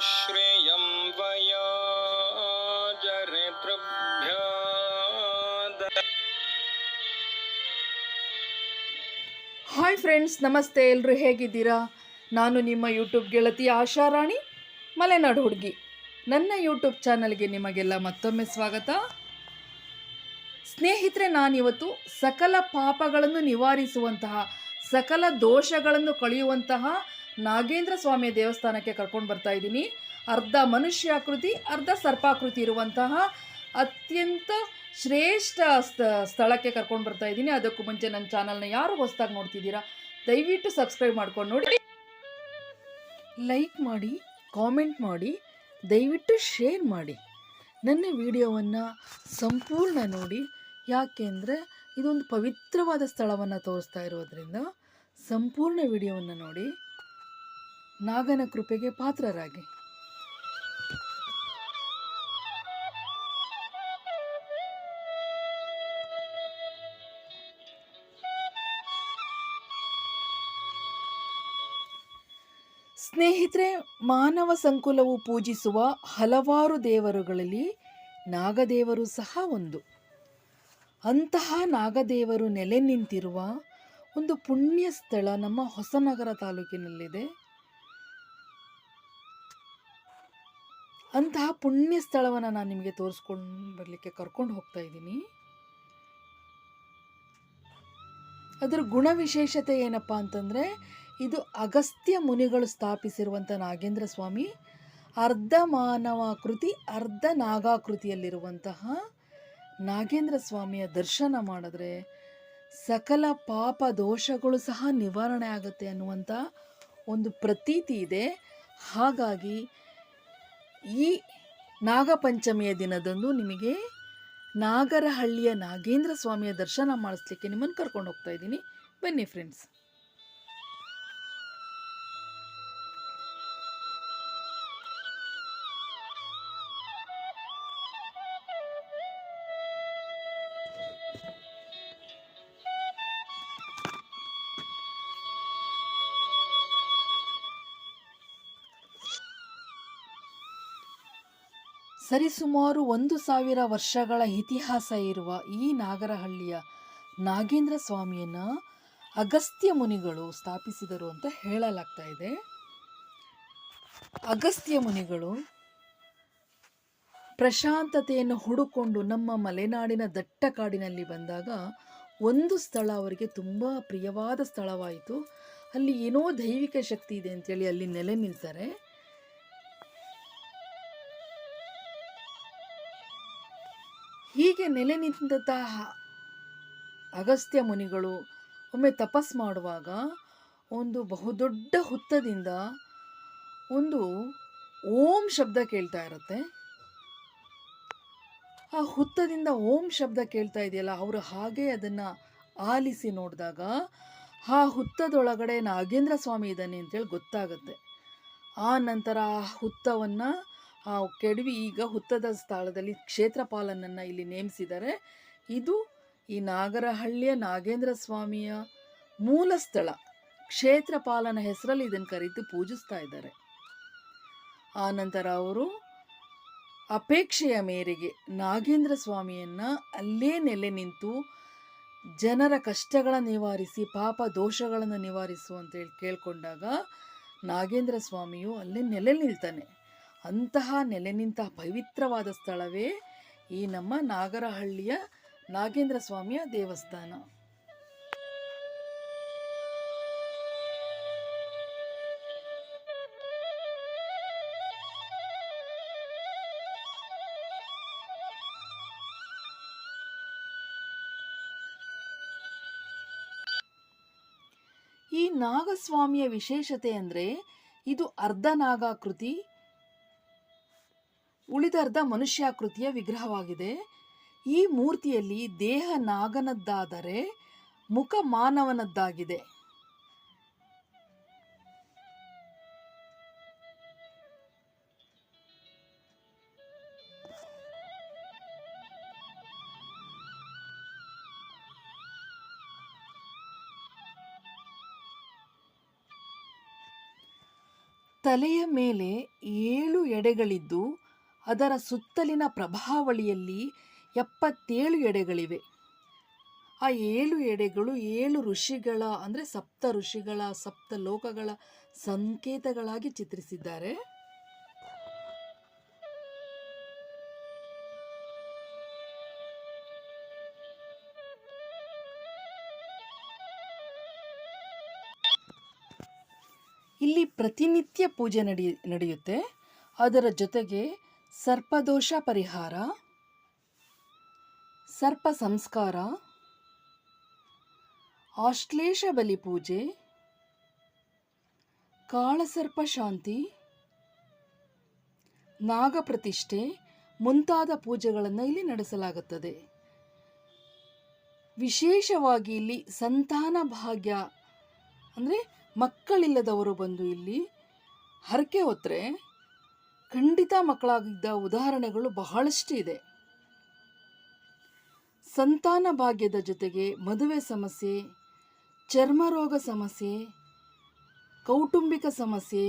श्रियं वयो जरितृभ्यो the- hi friends ನಮಸ್ತೆ ಎಲ್ಲರೂ ಹೇಗಿದ್ದೀರಾ ನಾನು ನಿಮ್ಮ ಯೂಟ್ಯೂಬ್ ಗೆಳತಿ ಆಶಾರಾಣಿ ಮಲೆನಾಡು ಹುಡುಗಿ ನನ್ನ ಯೂಟ್ಯೂಬ್ ಚಾನಲ್ಗೆ ನಿಮಗೆಲ್ಲ ಮತ್ತೊಮ್ಮೆ ಸ್ವಾಗತ ಸ್ನೇಹಿತರೆ ನಾನಿವತ್ತು ಸಕಲ ಪಾಪಗಳನ್ನು ನಿವಾರಿಸುವಂತಹ ಸಕಲ ದೋಷಗಳನ್ನು ಕಳೆಯುವಂತಹ ನಾಗೇಂದ್ರ ಸ್ವಾಮಿಯ ದೇವಸ್ಥಾನಕ್ಕೆ ಕರ್ಕೊಂಡು ಬರ್ತಾ ಇದ್ದೀನಿ. ಅರ್ಧ ಮನುಷ್ಯಾಕೃತಿ, ಅರ್ಧ ಸರ್ಪಾಕೃತಿ ಇರುವಂತಹ ಅತ್ಯಂತ ಶ್ರೇಷ್ಠ ಸ್ಥ, ಸ್ಥಳಕ್ಕೆ ಕರ್ಕೊಂಡು ಬರ್ತಾ ಇದ್ದೀನಿ. ಅದಕ್ಕೂ ಮುಂಚೆ ನನ್ನ ಚಾನಲ್ನ ಯಾರು ಹೊಸದಾಗಿ ನೋಡ್ತಿದ್ದೀರಾ, ದಯವಿಟ್ಟು ಸಬ್ಸ್ಕ್ರೈಬ್ ಮಾಡ್ಕೊಂಡು ನೋಡಿ. ಲೈಕ್ ಮಾಡಿ, ಕಾಮೆಂಟ್ ಮಾಡಿ, ದಯವಿಟ್ಟು ಶೇರ್ ಮಾಡಿ. ನನ್ನ ವಿಡಿಯೋವನ್ನು ಸಂಪೂರ್ಣ ನೋಡಿ. ಯಾಕೆಂದರೆ ಇದೊಂದು ಪವಿತ್ರವಾದ ಸ್ಥಳವನ್ನು ತೋರಿಸ್ತಾ ಇರೋದ್ರಿಂದ ಸಂಪೂರ್ಣ ವಿಡಿಯೋವನ್ನು ನೋಡಿ. ನಾಗನ ಕೃಪೆಗೆ ಪಾತ್ರರಾಗಿ. ಸ್ನೇಹಿತರೆ, ಮಾನವ ಸಂಕುಲವು ಪೂಜಿಸುವ ಹಲವಾರು ದೇವರುಗಳಲ್ಲಿ ನಾಗದೇವರು ಸಹ ಒಂದು. ಅಂತಹ ನಾಗದೇವರು ನೆಲೆ ನಿಂತಿರುವ ಒಂದು ಪುಣ್ಯ ಸ್ಥಳ ನಮ್ಮ ಹೊಸನಗರ ತಾಲೂಕಿನಲ್ಲಿದೆ. ಅಂತಹ ಪುಣ್ಯ ಸ್ಥಳವನ್ನು ನಾನು ನಿಮಗೆ ತೋರಿಸ್ಕೊಂಡು ಬರಲಿಕ್ಕೆ ಕರ್ಕೊಂಡು ಹೋಗ್ತಾ ಇದ್ದೀನಿ. ಅದರ ಗುಣ ವಿಶೇಷತೆ ಏನಪ್ಪ ಅಂತಂದರೆ, ಇದು ಅಗಸ್ತ್ಯ ಮುನಿಗಳು ಸ್ಥಾಪಿಸಿರುವಂಥ ನಾಗೇಂದ್ರ ಸ್ವಾಮಿ, ಅರ್ಧ ಮಾನವಾಕೃತಿ, ಅರ್ಧ ನಾಗಾಕೃತಿಯಲ್ಲಿರುವಂತಹ ನಾಗೇಂದ್ರ ಸ್ವಾಮಿಯ ದರ್ಶನ ಮಾಡಿದ್ರೆ ಸಕಲ ಪಾಪ ದೋಷಗಳು ಸಹ ನಿವಾರಣೆ ಆಗುತ್ತೆ ಅನ್ನುವಂಥ ಒಂದು ಪ್ರತೀತಿ ಇದೆ. ಹಾಗಾಗಿ ಈ ನಾಗಪಂಚಮಿಯ ದಿನದಂದು ನಿಮಗೆ ನಾಗರಹಳ್ಳಿಯ ನಾಗೇಂದ್ರ ಸ್ವಾಮಿಯ ದರ್ಶನ ಮಾಡಿಸ್ಲಿಕ್ಕೆ ನಿಮ್ಮನ್ನು ಕರ್ಕೊಂಡು ಹೋಗ್ತಾ ಇದ್ದೀನಿ. ಬನ್ನಿ ಫ್ರೆಂಡ್ಸ್ ಸರಿಸುಮಾರು ಒಂದು ಸಾವಿರ ವರ್ಷಗಳ ಇತಿಹಾಸ ಇರುವ ಈ ನಾಗರಹಳ್ಳಿಯ ನಾಗೇಂದ್ರ ಸ್ವಾಮಿಯನ್ನ ಅಗಸ್ತ್ಯ ಮುನಿಗಳು ಸ್ಥಾಪಿಸಿದರು ಅಂತ ಹೇಳಲಾಗ್ತಾ ಇದೆ. ಅಗಸ್ತ್ಯ ಮುನಿಗಳು ಪ್ರಶಾಂತತೆಯನ್ನು ಹುಡುಕೊಂಡು ನಮ್ಮ ಮಲೆನಾಡಿನ ದಟ್ಟ ಕಾಡಿನಲ್ಲಿ ಬಂದಾಗ ಒಂದು ಸ್ಥಳ ಅವರಿಗೆ ತುಂಬ ಪ್ರಿಯವಾದ ಸ್ಥಳವಾಯಿತು. ಅಲ್ಲಿ ಏನೋ ದೈವಿಕ ಶಕ್ತಿ ಇದೆ ಅಂತೇಳಿ ಅಲ್ಲಿ ನೆಲೆ ನಿಲ್ತಾರೆ. ಹೀಗೆ ನೆಲೆ ನಿಂತಹ ಅಗಸ್ತ್ಯ ಮುನಿಗಳು ಒಮ್ಮೆ ತಪಸ್ ಮಾಡುವಾಗ ಒಂದು ಬಹುದೊಡ್ಡ ಹುತ್ತದಿಂದ ಒಂದು ಓಂ ಶಬ್ದ ಕೇಳ್ತಾ ಇರುತ್ತೆ. ಆ ಹುತ್ತದಿಂದ ಓಂ ಶಬ್ದ ಕೇಳ್ತಾ ಇದೆಯಲ್ಲ, ಅವರು ಹಾಗೆ ಅದನ್ನು ಆಲಿಸಿ ನೋಡಿದಾಗ ಆ ಹುತ್ತದೊಳಗಡೆ ನಾಗೇಂದ್ರ ಸ್ವಾಮಿ ಇದ್ದಾನೆ ಅಂತೇಳಿ ಗೊತ್ತಾಗುತ್ತೆ. ಆ ನಂತರ ಆ ಹುತ್ತವನ್ನು ಕೆಡವಿ ಈಗ ಹುತ್ತದ ಸ್ಥಳದಲ್ಲಿ ಕ್ಷೇತ್ರಪಾಲನನ್ನು ಇಲ್ಲಿ ನೇಮಿಸಿದ್ದಾರೆ. ಇದು ಈ ನಾಗರಹಳ್ಳಿಯ ನಾಗೇಂದ್ರ ಸ್ವಾಮಿಯ ಮೂಲ ಸ್ಥಳ. ಕ್ಷೇತ್ರಪಾಲನ ಹೆಸರಲ್ಲಿ ಇದನ್ನು ಕರೆದು ಪೂಜಿಸ್ತಾ ಇದ್ದಾರೆ. ಆನಂತರ ಅವರು ಅಪೇಕ್ಷೆಯ ಮೇರೆಗೆ ನಾಗೇಂದ್ರ ಸ್ವಾಮಿಯನ್ನು ಅಲ್ಲೇ ನೆಲೆ ನಿಂತು ಜನರ ಕಷ್ಟಗಳ ನಿವಾರಿಸಿ, ಪಾಪ ದೋಷಗಳನ್ನು ನಿವಾರಿಸು ಅಂತೇಳಿ ಕೇಳಿಕೊಂಡಾಗ ನಾಗೇಂದ್ರ ಸ್ವಾಮಿಯು ಅಲ್ಲೇ ನೆಲೆ ನಿಲ್ತಾನೆ. ಅಂತಹ ನೆಲೆ ನಿಂತ ಪವಿತ್ರವಾದ ಸ್ಥಳವೇ ಈ ನಮ್ಮ ನಾಗರಹಳ್ಳಿಯ ನಾಗೇಂದ್ರ ಸ್ವಾಮಿಯ ದೇವಸ್ಥಾನ. ಈ ನಾಗಸ್ವಾಮಿಯ ವಿಶೇಷತೆ ಅಂದರೆ ಇದು ಅರ್ಧ ನಾಗಾಕೃತಿ ಉಳಿದರ್ಧ ಮನುಷ್ಯಾಕೃತಿಯ ವಿಗ್ರಹವಾಗಿದೆ. ಈ ಮೂರ್ತಿಯಲ್ಲಿ ದೇಹ ನಾಗನದ್ದಾದರೆ ಮುಖ ಮಾನವನದ್ದಾಗಿದೆ. ತಲೆಯ ಮೇಲೆ ಏಳು ಎಡೆಗಳಿದ್ದು ಅದರ ಸುತ್ತಲಿನ ಪ್ರಭಾವಳಿಯಲ್ಲಿ ಎಪ್ಪತ್ತೇಳು ಎಡೆಗಳಿವೆ. ಆ ಏಳು ಎಡೆಗಳು ಏಳು ಋಷಿಗಳ, ಅಂದರೆ ಸಪ್ತ ಋಷಿಗಳ, ಸಪ್ತ ಲೋಕಗಳ ಸಂಕೇತಗಳಾಗಿ ಚಿತ್ರಿಸಿದ್ದಾರೆ. ಇಲ್ಲಿ ಪ್ರತಿನಿತ್ಯ ಪೂಜೆ ನಡೆಯ, ನಡೆಯುತ್ತೆ. ಅದರ ಜೊತೆಗೆ ಸರ್ಪದೋಷ ಪರಿಹಾರ, ಸರ್ಪ ಸಂಸ್ಕಾರ, ಆಶ್ಲೇಷ ಬಲಿ ಪೂಜೆ, ಕಾಳಸರ್ಪ ಶಾಂತಿ ನಾಗಪ್ರತಿಷ್ಠೆ ಮುಂತಾದ ಪೂಜೆಗಳನ್ನು ಇಲ್ಲಿ ನಡೆಸಲಾಗುತ್ತದೆ. ವಿಶೇಷವಾಗಿ ಇಲ್ಲಿ ಸಂತಾನ ಭಾಗ್ಯ ಅಂದರೆ ಮಕ್ಕಳಿಲ್ಲದವರು ಬಂದು ಇಲ್ಲಿ ಹರಕೆ ಹೊತ್ತರೆ ಖಂಡಿತ ಮಕ್ಕಳಾಗಿದ್ದ ಉದಾಹರಣೆಗಳು ಬಹಳಷ್ಟು ಇದೆ. ಸಂತಾನ ಭಾಗ್ಯದ ಜೊತೆಗೆ ಮದುವೆ ಸಮಸ್ಯೆ ಚರ್ಮರೋಗ ಸಮಸ್ಯೆ, ಕೌಟುಂಬಿಕ ಸಮಸ್ಯೆ,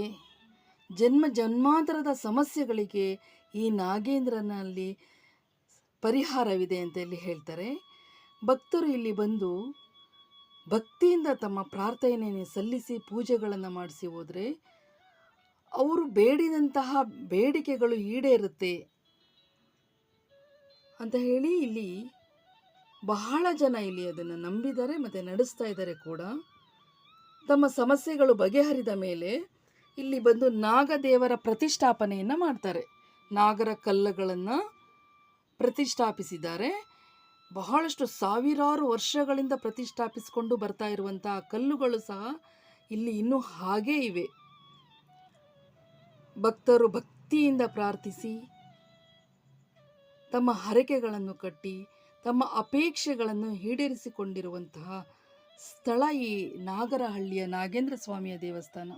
ಜನ್ಮ ಜನ್ಮಾಂತರದ ಸಮಸ್ಯೆಗಳಿಗೆ ಈ ನಾಗೇಂದ್ರನಲ್ಲಿ ಪರಿಹಾರವಿದೆ ಅಂತ ಇಲ್ಲಿ ಹೇಳ್ತಾರೆ. ಭಕ್ತರು ಇಲ್ಲಿ ಬಂದು ಭಕ್ತಿಯಿಂದ ತಮ್ಮ ಪ್ರಾರ್ಥನೆಯನ್ನು ಸಲ್ಲಿಸಿ ಪೂಜೆಗಳನ್ನು ಮಾಡಿಸಿ ಹೋದರೆ ಅವರು ಬೇಡಿದಂತಹ ಬೇಡಿಕೆಗಳು ಈಡೇರುತ್ತೆ ಅಂತ ಹೇಳಿ ಇಲ್ಲಿ ಬಹಳ ಜನ ಇಲ್ಲಿ ಅದನ್ನು ನಂಬಿದ್ದಾರೆ ಮತ್ತು ನಡೆಸ್ತಾ ಇದ್ದಾರೆ ಕೂಡ. ತಮ್ಮ ಸಮಸ್ಯೆಗಳು ಬಗೆಹರಿದ ಮೇಲೆ ಇಲ್ಲಿ ಬಂದು ನಾಗದೇವರ ಪ್ರತಿಷ್ಠಾಪನೆಯನ್ನು ಮಾಡ್ತಾರೆ. ನಾಗರ ಕಲ್ಲುಗಳನ್ನು ಪ್ರತಿಷ್ಠಾಪಿಸಿದ್ದಾರೆ. ಬಹಳಷ್ಟು ಸಾವಿರಾರು ವರ್ಷಗಳಿಂದ ಪ್ರತಿಷ್ಠಾಪಿಸಿಕೊಂಡು ಬರ್ತಾ ಇರುವಂತಹ ಕಲ್ಲುಗಳು ಸಹ ಇಲ್ಲಿ ಇನ್ನೂ ಹಾಗೇ ಇವೆ. ಭಕ್ತರು ಭಕ್ತಿಯಿಂದ ಪ್ರಾರ್ಥಿಸಿ, ತಮ್ಮ ಹರಕೆಗಳನ್ನು ಕಟ್ಟಿ, ತಮ್ಮ ಅಪೇಕ್ಷೆಗಳನ್ನು ಈಡೇರಿಸಿಕೊಂಡಿರುವಂತಹ ಸ್ಥಳ ಈ ನಾಗರಹಳ್ಳಿಯ ನಾಗೇಂದ್ರ ಸ್ವಾಮಿಯ ದೇವಸ್ಥಾನ.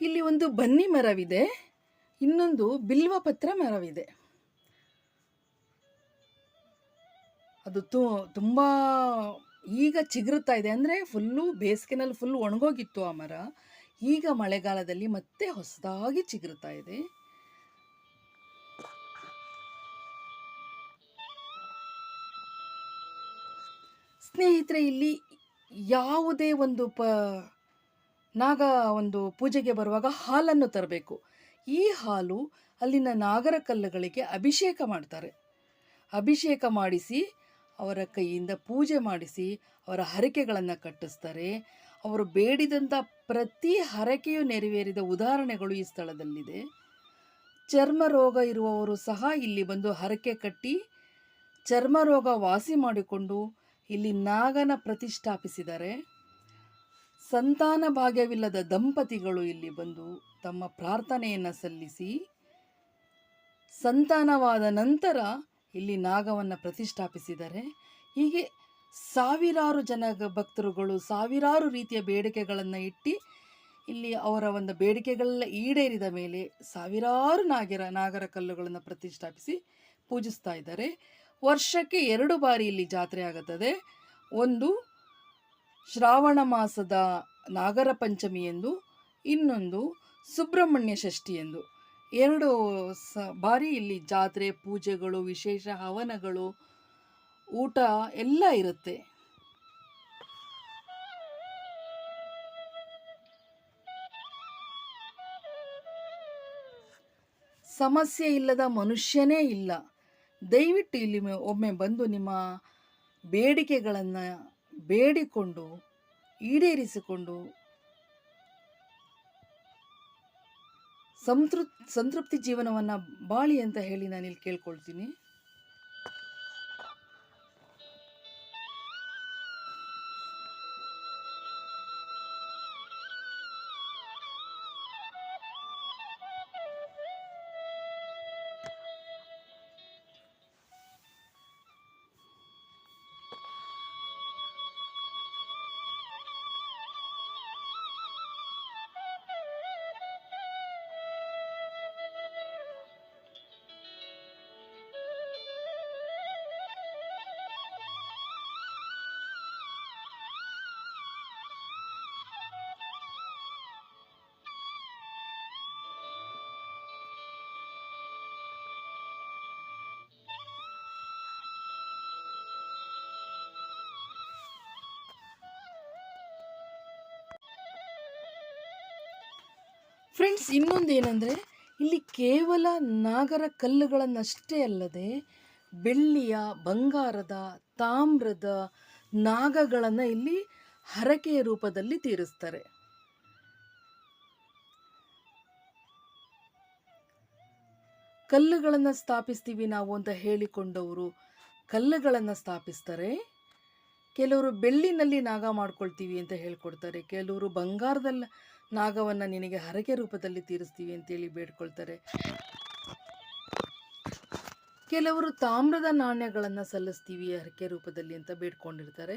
ಇಲ್ಲಿ ಒಂದು ಬನ್ನಿ ಮರವಿದೆ, ಇನ್ನೊಂದು ಬಿಲ್ವಪತ್ರ ಮರವಿದೆ. ಅದು ತು, ತುಂಬ ಈಗ ಚಿಗುರುತ್ತಾ ಇದೆ ಅಂದರೆ ಫುಲ್ಲು ಬೇಸಿಗೆನಲ್ಲಿ ಫುಲ್ ಒಣಗೋಗಿತ್ತು ಆ ಮರ. ಈಗ ಮಳೆಗಾಲದಲ್ಲಿ ಮತ್ತೆ ಹೊಸದಾಗಿ ಚಿಗುರುತ್ತಾ ಇದೆ. ಸ್ನೇಹಿತರೆ, ಇಲ್ಲಿ ಯಾವುದೇ ಒಂದು ಪ ನಾಗ ಒಂದು ಪೂಜೆಗೆ ಬರುವಾಗ ಹಾಲನ್ನು ತರಬೇಕು. ಈ ಹಾಲು ಅಲ್ಲಿನ ನಾಗರ ಕಲ್ಲುಗಳಿಗೆ ಅಭಿಷೇಕ ಮಾಡ್ತಾರೆ. ಅಭಿಷೇಕ ಮಾಡಿಸಿ ಅವರ ಕೈಯಿಂದ ಪೂಜೆ ಮಾಡಿಸಿ ಅವರ ಹರಕೆಗಳನ್ನು ಕಟ್ಟಿಸ್ತಾರೆ. ಅವರು ಬೇಡಿದಂಥ ಪ್ರತಿ ಹರಕೆಯು ನೆರವೇರಿದ ಉದಾಹರಣೆಗಳು ಈ ಸ್ಥಳದಲ್ಲಿದೆ. ಚರ್ಮ ರೋಗ ಇರುವವರು ಸಹ ಇಲ್ಲಿ ಬಂದು ಹರಕೆ ಕಟ್ಟಿ ಚರ್ಮ ರೋಗ ವಾಸಿ ಮಾಡಿಕೊಂಡು ಇಲ್ಲಿ ನಾಗನ ಪ್ರತಿಷ್ಠಾಪಿಸಿದ್ದಾರೆ. ಸಂತಾನ ಭಾಗ್ಯವಿಲ್ಲದ ದಂಪತಿಗಳು ಇಲ್ಲಿ ಬಂದು ತಮ್ಮ ಪ್ರಾರ್ಥನೆಯನ್ನು ಸಲ್ಲಿಸಿ, ಸಂತಾನವಾದ ನಂತರ ಇಲ್ಲಿ ನಾಗವನ್ನು ಪ್ರತಿಷ್ಠಾಪಿಸಿದರೆ. ಹೀಗೆ ಸಾವಿರಾರು ಜನ ಭಕ್ತರುಗಳು ಸಾವಿರಾರು ರೀತಿಯ ಬೇಡಿಕೆಗಳನ್ನು ಇಟ್ಟು ಇಲ್ಲಿ ಅವರ ಒಂದು ಬೇಡಿಕೆಗಳೆಲ್ಲ ಈಡೇರಿದ ಮೇಲೆ ಸಾವಿರಾರು ನಾಗರ ನಾಗರ ಕಲ್ಲುಗಳನ್ನು ಪ್ರತಿಷ್ಠಾಪಿಸಿ ಪೂಜಿಸ್ತಾ ಇದ್ದಾರೆ. ವರ್ಷಕ್ಕೆ ಎರಡು ಬಾರಿ ಇಲ್ಲಿ ಜಾತ್ರೆ ಆಗುತ್ತದೆ. ಒಂದು ಶ್ರಾವಣ ಮಾಸದ ನಾಗರ ಪಂಚಮಿ ಎಂದು, ಇನ್ನೊಂದು ಸುಬ್ರಹ್ಮಣ್ಯ ಷಷ್ಠಿ ಎಂದು. ಎರಡು ಸ, ಬಾರಿ ಇಲ್ಲಿ ಜಾತ್ರೆ, ಪೂಜೆಗಳು, ವಿಶೇಷ ಹವನಗಳು, ಊಟ ಎಲ್ಲ ಇರುತ್ತೆ. ಸಮಸ್ಯೆ ಇಲ್ಲದ ಮನುಷ್ಯನೇ ಇಲ್ಲ. ದಯವಿಟ್ಟು ಇಲ್ಲಿ ಒಮ್ಮೆ ಬಂದು ನಿಮ್ಮ ಬೇಡಿಕೆಗಳನ್ನು ಬೇಡಿಕೊಂಡು ಈಡೇರಿಸಿಕೊಂಡು ಸಂತೃಪ್ ಸಂತೃಪ್ತಿ ಜೀವನವನ್ನು ಬಾಳಿ ಅಂತ ಹೇಳಿ ನಾನಿಲ್ಲಿ ಕೇಳ್ಕೊಳ್ತೀನಿ. ಫ್ರೆಂಡ್ಸ್ ಇನ್ನೊಂದು ಏನಂದರೆ, ಇಲ್ಲಿ ಕೇವಲ ನಾಗರ ಕಲ್ಲುಗಳನ್ನಷ್ಟೇ ಅಲ್ಲದೆ, ಬೆಳ್ಳಿಯ, ಬಂಗಾರದ, ತಾಮ್ರದ ನಾಗಗಳನ್ನು ಇಲ್ಲಿ ಹರಕೆಯ ರೂಪದಲ್ಲಿ ತೀರಿಸ್ತಾರೆ. ಕಲ್ಲುಗಳನ್ನು ಸ್ಥಾಪಿಸ್ತೀವಿ ನಾವು ಅಂತ ಹೇಳಿಕೊಂಡವರು ಕಲ್ಲುಗಳನ್ನು ಸ್ಥಾಪಿಸ್ತಾರೆ. ಕೆಲವರು ಬೆಳ್ಳಿನಲ್ಲಿ ನಾಗ ಮಾಡ್ಕೊಳ್ತೀವಿ ಅಂತ ಹೇಳ್ಕೊಡ್ತಾರೆ. ಕೆಲವರು ಬಂಗಾರದಲ್ಲಿ ನಾಗವನ್ನು ನಿನಗೆ ಹರಕೆ ರೂಪದಲ್ಲಿ ತೀರಿಸ್ತೀವಿ ಅಂತೇಳಿ ಬೇಡ್ಕೊಳ್ತಾರೆ. ಕೆಲವರು ತಾಮ್ರದ ನಾಣ್ಯಗಳನ್ನು ಸಲ್ಲಿಸ್ತೀವಿ ಹರಕೆ ರೂಪದಲ್ಲಿ ಅಂತ ಬೇಡ್ಕೊಂಡಿರ್ತಾರೆ.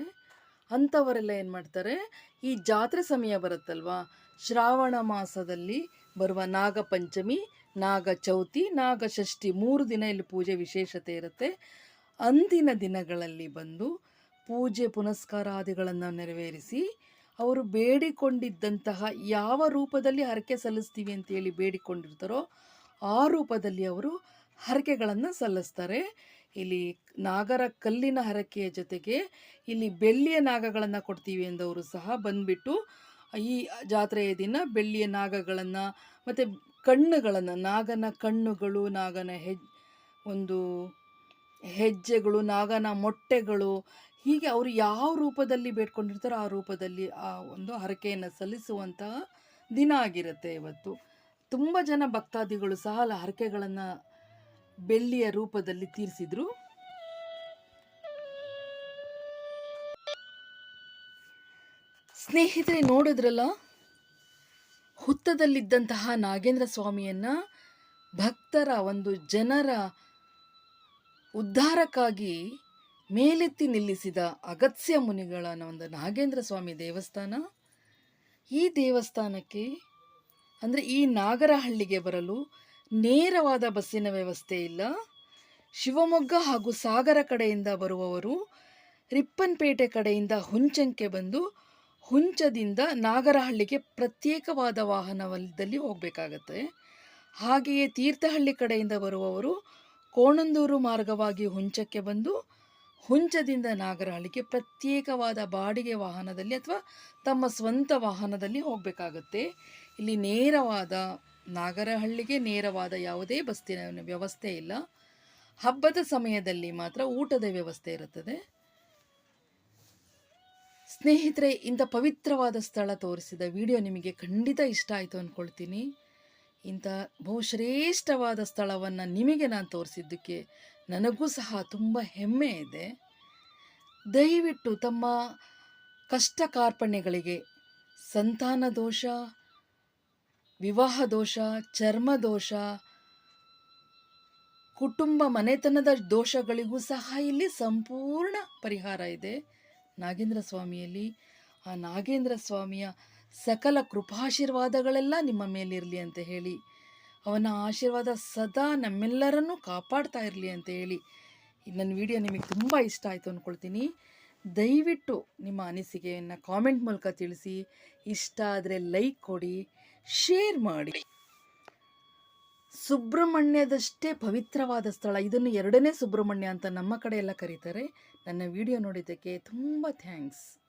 ಅಂಥವರೆಲ್ಲ ಏನು ಮಾಡ್ತಾರೆ? ಈ ಜಾತ್ರೆ ಸಮಯ ಬರುತ್ತಲ್ವಾ? ಶ್ರಾವಣ ಮಾಸದಲ್ಲಿ ಬರುವ ನಾಗ ಪಂಚಮಿ ನಾಗ ಚೌತಿ ನಾಗ ಷಷ್ಠಿ ಮೂರು ದಿನ ಇಲ್ಲಿ ಪೂಜೆ ವಿಶೇಷತೆ ಇರುತ್ತೆ. ಅಂದಿನ ದಿನಗಳಲ್ಲಿ ಬಂದು ಪೂಜೆ ಪುನಸ್ಕಾರಾದಿಗಳನ್ನು ನೆರವೇರಿಸಿ ಅವರು ಬೇಡಿಕೊಂಡಿದ್ದಂತಹ ಯಾವ ರೂಪದಲ್ಲಿ ಹರಕೆ ಸಲ್ಲಿಸ್ತೀವಿ ಅಂತೇಳಿ ಬೇಡಿಕೊಂಡಿರ್ತಾರೋ ಆ ರೂಪದಲ್ಲಿ ಅವರು ಹರಕೆಗಳನ್ನು ಸಲ್ಲಿಸ್ತಾರೆ. ಇಲ್ಲಿ ನಾಗರ ಕಲ್ಲಿನ ಹರಕೆಯ ಜೊತೆಗೆ ಇಲ್ಲಿ ಬೆಳ್ಳಿಯ ನಾಗಗಳನ್ನು ಕೊಡ್ತೀವಿ ಎಂದವರು ಸಹ ಬಂದ್ಬಿಟ್ಟು ಈ ಜಾತ್ರೆಯ ದಿನ ಬೆಳ್ಳಿಯ ನಾಗಗಳನ್ನು ಮತ್ತು ಕಣ್ಣುಗಳನ್ನು, ನಾಗನ ಕಣ್ಣುಗಳು, ನಾಗನ ಹೆಜ್ ಒಂದು ಹೆಜ್ಜೆಗಳು, ನಾಗನ ಮೊಟ್ಟೆಗಳು ಹೀಗೆ ಅವರು ಯಾವ ರೂಪದಲ್ಲಿ ಬೇಡ್ಕೊಂಡಿರ್ತಾರೋ ಆ ರೂಪದಲ್ಲಿ ಆ ಒಂದು ಹರಕೆಯನ್ನು ಸಲ್ಲಿಸುವಂತಹ ದಿನ ಆಗಿರುತ್ತೆ ಇವತ್ತು. ತುಂಬ ಜನ ಭಕ್ತಾದಿಗಳು ಸಹ ಹರಕೆಗಳನ್ನು ಬೆಳ್ಳಿಯ ರೂಪದಲ್ಲಿ ತೀರಿಸಿದ್ರು. ಸ್ನೇಹಿತರೆ, ನೋಡಿದ್ರಲ್ಲ? ಹುತ್ತದಲ್ಲಿದ್ದಂತಹ ನಾಗೇಂದ್ರ ಸ್ವಾಮಿಯನ್ನ ಭಕ್ತರ ಒಂದು ಜನರ ಉದ್ಧಾರಕ್ಕಾಗಿ ಮೇಲೆತ್ತಿ ನಿಲ್ಲಿಸಿದ ಅಗತ್ಯ ಮುನಿಗಳ ಒಂದು ನಾಗೇಂದ್ರ ಸ್ವಾಮಿ ದೇವಸ್ಥಾನ. ಈ ದೇವಸ್ಥಾನಕ್ಕೆ ಅಂದರೆ ಈ ನಾಗರಹಳ್ಳಿಗೆ ಬರಲು ನೇರವಾದ ಬಸ್ಸಿನ ವ್ಯವಸ್ಥೆ ಇಲ್ಲ. ಶಿವಮೊಗ್ಗ ಹಾಗೂ ಸಾಗರ ಕಡೆಯಿಂದ ಬರುವವರು ರಿಪ್ಪನ್ಪೇಟೆ ಕಡೆಯಿಂದ ಹುಂಚಂಕ್ಕೆ ಬಂದು ಹುಂಚದಿಂದ ನಾಗರಹಳ್ಳಿಗೆ ಪ್ರತ್ಯೇಕವಾದ ವಾಹನದಲ್ಲಿ ಹೋಗಬೇಕಾಗತ್ತೆ. ಹಾಗೆಯೇ ತೀರ್ಥಹಳ್ಳಿ ಕಡೆಯಿಂದ ಬರುವವರು ಕೋಣಂದೂರು ಮಾರ್ಗವಾಗಿ ಹುಂಚಕ್ಕೆ ಬಂದು ಹುಂಚದಿಂದ ನಾಗರಹಳ್ಳಿಗೆ ಪ್ರತ್ಯೇಕವಾದ ಬಾಡಿಗೆ ವಾಹನದಲ್ಲಿ ಅಥವಾ ತಮ್ಮ ಸ್ವಂತ ವಾಹನದಲ್ಲಿ ಹೋಗಬೇಕಾಗುತ್ತೆ. ಇಲ್ಲಿ ನೇರವಾದ ನಾಗರಹಳ್ಳಿಗೆ ನೇರವಾದ ಯಾವುದೇ ಬಸ್ಸಿನ ವ್ಯವಸ್ಥೆ ಇಲ್ಲ. ಹಬ್ಬದ ಸಮಯದಲ್ಲಿ ಮಾತ್ರ ಊಟದ ವ್ಯವಸ್ಥೆ ಇರುತ್ತದೆ. ಸ್ನೇಹಿತರೆ, ಇಂಥ ಪವಿತ್ರವಾದ ಸ್ಥಳ ತೋರಿಸಿದ ವಿಡಿಯೋ ನಿಮಗೆ ಖಂಡಿತ ಇಷ್ಟ ಆಯಿತು ಅಂದ್ಕೊಳ್ತೀನಿ ಇಂಥ ಬಹುಶ್ರೇಷ್ಠವಾದ ಸ್ಥಳವನ್ನು ನಿಮಗೆ ನಾನು ತೋರಿಸಿದ್ದಕ್ಕೆ ನನಗೂ ಸಹ ತುಂಬ ಹೆಮ್ಮೆ ಇದೆ. ದಯವಿಟ್ಟು ತಮ್ಮ ಕಷ್ಟ ಕಾರ್ಪಣ್ಯಗಳಿಗೆ ಸಂತಾನ ದೋಷ, ವಿವಾಹ ದೋಷ, ಚರ್ಮ ದೋಷ, ಕುಟುಂಬ ಮನೆತನದ ದೋಷಗಳಿಗೂ ಸಹ ಇಲ್ಲಿ ಸಂಪೂರ್ಣ ಪರಿಹಾರ ಇದೆ. ನಾಗೇಂದ್ರ ಸ್ವಾಮಿಯಲ್ಲಿ ಆ ನಾಗೇಂದ್ರ ಸ್ವಾಮಿಯ ಸಕಲ ಕೃಪಾಶೀರ್ವಾದಗಳೆಲ್ಲ ನಿಮ್ಮ ಮೇಲಿರಲಿ ಅಂತ ಹೇಳಿ, ಅವನ ಆಶೀರ್ವಾದ ಸದಾ ನಮ್ಮೆಲ್ಲರನ್ನೂ ಕಾಪಾಡ್ತಾ ಇರಲಿ ಅಂತ ಹೇಳಿ. ನನ್ನ ವಿಡಿಯೋ ನಿಮಗೆ ತುಂಬ ಇಷ್ಟ ಆಯಿತು ಅಂದ್ಕೊಳ್ತೀನಿ ದಯವಿಟ್ಟು ನಿಮ್ಮ ಅನಿಸಿಕೆಯನ್ನು ಕಾಮೆಂಟ್ ಮೂಲಕ ತಿಳಿಸಿ. ಇಷ್ಟ ಆದರೆ ಲೈಕ್ ಕೊಡಿ, ಶೇರ್ ಮಾಡಿ. ಸುಬ್ರಹ್ಮಣ್ಯದಷ್ಟೇ ಪವಿತ್ರವಾದ ಸ್ಥಳ. ಇದನ್ನು ಎರಡನೇ ಸುಬ್ರಹ್ಮಣ್ಯ ಅಂತ ನಮ್ಮ ಕಡೆ ಎಲ್ಲ ಕರೀತಾರೆ. ನನ್ನ ವಿಡಿಯೋ ನೋಡಿದ್ದಕ್ಕೆ ತುಂಬ ಥ್ಯಾಂಕ್ಸ್.